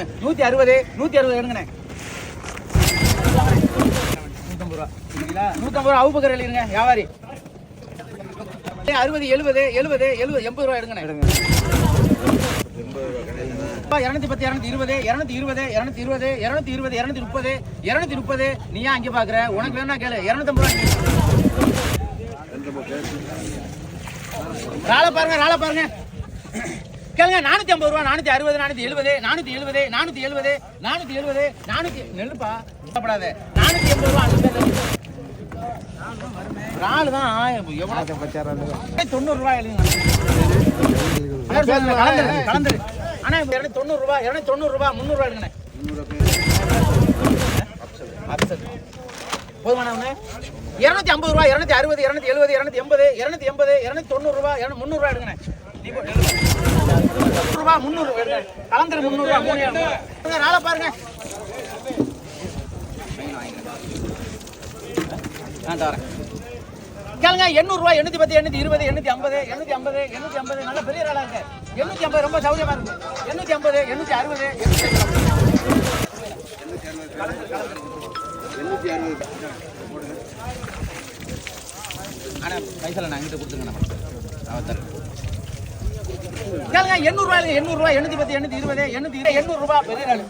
எடுங்கண்ணே நூத்தி அறுபது நூத்தி அறுபது எடுங்கண்ணே நூத்தம்பது ரூபா. சரிங்களா? நூத்தம்பது ரூபா அவுபக்கர் எழுதிருங்க வியாபாரி. அறுபது எழுபது எழுபது எழுபது எண்பது ரூபா எடுங்கண்ணே இரநூத்தி பத்து இரநூத்தி இருபது இரநூத்தி இருபது இரநூத்தி இருபது இரநூத்தி இருபது இரநூத்தி முப்பது இரநூத்தி முப்பது. நீ ஏன் அங்கே பாக்குற உனக்கு வேணா கேளு. இரநூத்தம்பது ரூபா ராளை பாருங்க ராளை பாருங்க. கேளுங்க நானூத்தி ஐம்பது ரூபா நானூத்தி அறுபது நானூத்தி எழுபது நானூத்தி எழுபது நானூத்தி எழுபது நானூத்தி எழுபது நானூத்தி நெல்லுப்பா கவலைப்படாத நானூத்தி எண்பது ரூபா ராளு தான் எவ்வளவு? தொண்ணூறு ரூபாய் எழுதுங்க. கலந்துரு கலந்துரு அண்ணா இப்போ இரநூத்தி தொண்ணூறு ரூபாய் இரநூத்தி தொண்ணூறு ரூபாய் முந்நூறு ரூபாய் எடுங்கண்ணே போதுமானவண்ணே இரநூத்தி ஐம்பது ரூபாய் இரநூத்தி அறுபது இரநூத்தி எழுபது இரநூத்தி எண்பது இரநூத்தி எண்பது இரநூத்தி தொண்ணூறு ரூபாய் இரநூத்தி முந்நூறு ரூபாய் எடுங்கண்ணே நீ போ, எழுது. முந்நூறு கலந்துரு முந்நூறு ரூபாய் மூணு நாளை பாருங்க. ஆ தரேன். கேளுங்க எண்ணூறு ரூபாய் எண்ணூத்தி பத்து எண்ணூத்தி இருபது எண்ணூத்தி ஐம்பது எண்ணூத்தி ஐம்பது எண்ணூத்தி ஐம்பது. நல்ல பெரிய ஆளாக இருக்கு. எண்ணூத்தி ஐம்பது ரொம்ப சௌரியமா இருக்கு. எண்ணூத்தி ஐம்பது எண்ணூத்தி அறுபது ஆனா பைசா நான் அங்கிட்ட கொடுத்துருங்க நம்ம அவன் தரேன். கேளுங்க எண்ணூறு ரூபாய் எண்ணூறு ரூபாய் எண்ணூத்தி பத்து எண்ணூத்தி இருபது எண்ணூத்தி இரு- எண்ணூறு ரூபாய் பெரிய ஆளு